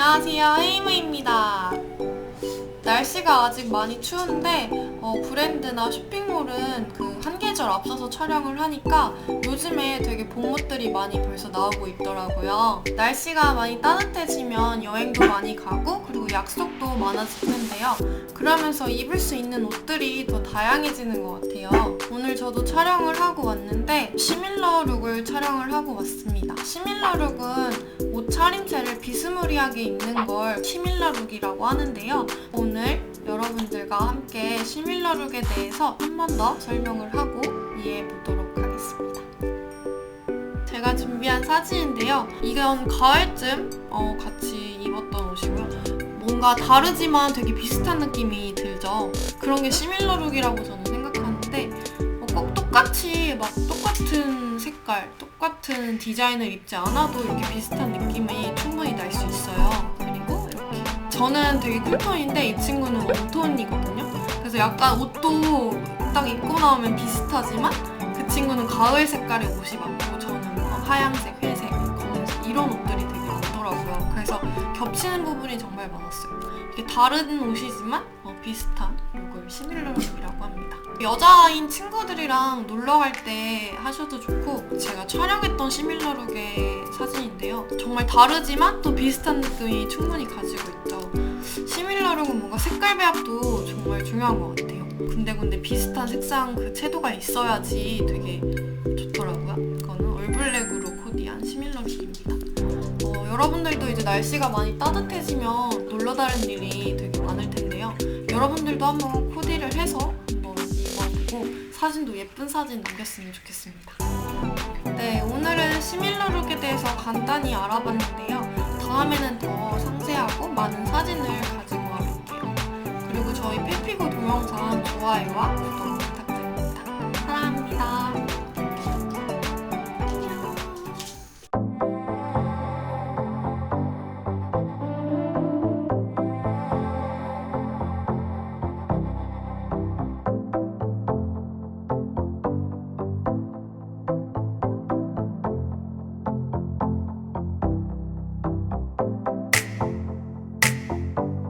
안녕하세요, 헤이무입니다. 날씨가 아직 많이 추운데 어, 브랜드나 쇼핑몰은 그 한 계절 앞서서 촬영을 하니까 요즘에 되게 봄옷들이 많이 벌써 나오고 있더라고요. 날씨가 많이 따뜻해지면 여행도 많이 가고 그리고 약속도 많아지는데요. 그러면서 입을 수 있는 옷들이 더 다양해지는 것 같아요. 오늘 저도 촬영을 하고 왔는데 시밀러 룩을 촬영을 하고 왔습니다. 시밀러 룩은 옷 차림새를 비스무리하게 입는 걸 시밀러 룩이라고 하는데요. 오늘 여러분들과 함께 시밀러 룩에 대해서 한 번 더 설명을 하고 이해해 보도록 하겠습니다. 제가 준비한 사진인데요. 이건 가을쯤 어, 같이 입었던 옷이고요. 뭔가 다르지만 되게 비슷한 느낌이 들죠. 그런 게 시밀러 룩이라고 저는 생각하는데 어, 꼭 똑같이 막 똑같은 색깔, 똑같은 디자인을 입지 않아도 이렇게 비슷한 느낌이 충분히 날 수 있어요. 그리고 이렇게 저는 되게 쿨톤인데 이 친구는 웜톤이거든요. 그래서 약간 옷도 딱 입고 나오면 비슷하지만 그 친구는 가을 색깔의 옷이 많고 저는 뭐 하얀색, 회색, 검은색 이런 옷들이 되게 많더라고요. 그래서 겹치는 부분이 정말 많았어요. 이게 다른 옷이지만 어, 비슷한 이걸 시밀러 룩이라고 합니다. 여자인 친구들이랑 놀러 갈 때 하셔도 좋고 제가 촬영했던 시밀러 룩의 사진인데요. 정말 다르지만 또 비슷한 느낌이 충분히 가지고 있죠. 시밀러 룩은 뭔가 색깔 배합도 정말 중요한 것 같아요. 군데군데 비슷한 색상 그 채도가 있어야지 되게 좋더라고요. 이거는 올블랙으로 코디한 시밀러 룩입니다. 어, 여러분들도 이제 날씨가 많이 따뜻해지면 놀러 다는 일이 되게 많을 텐데요. 여러분들도 한번 코디를 해서 사진도 예쁜 사진 남겼으면 좋겠습니다. 네, 오늘은 시밀러룩에 대해서 간단히 알아봤는데요. 다음에는 더 상세하고 많은 사진을 가지고 와볼게요. 그리고 저희 페피고 동영상 좋아요와 구독 부탁드립니다. 사랑합니다.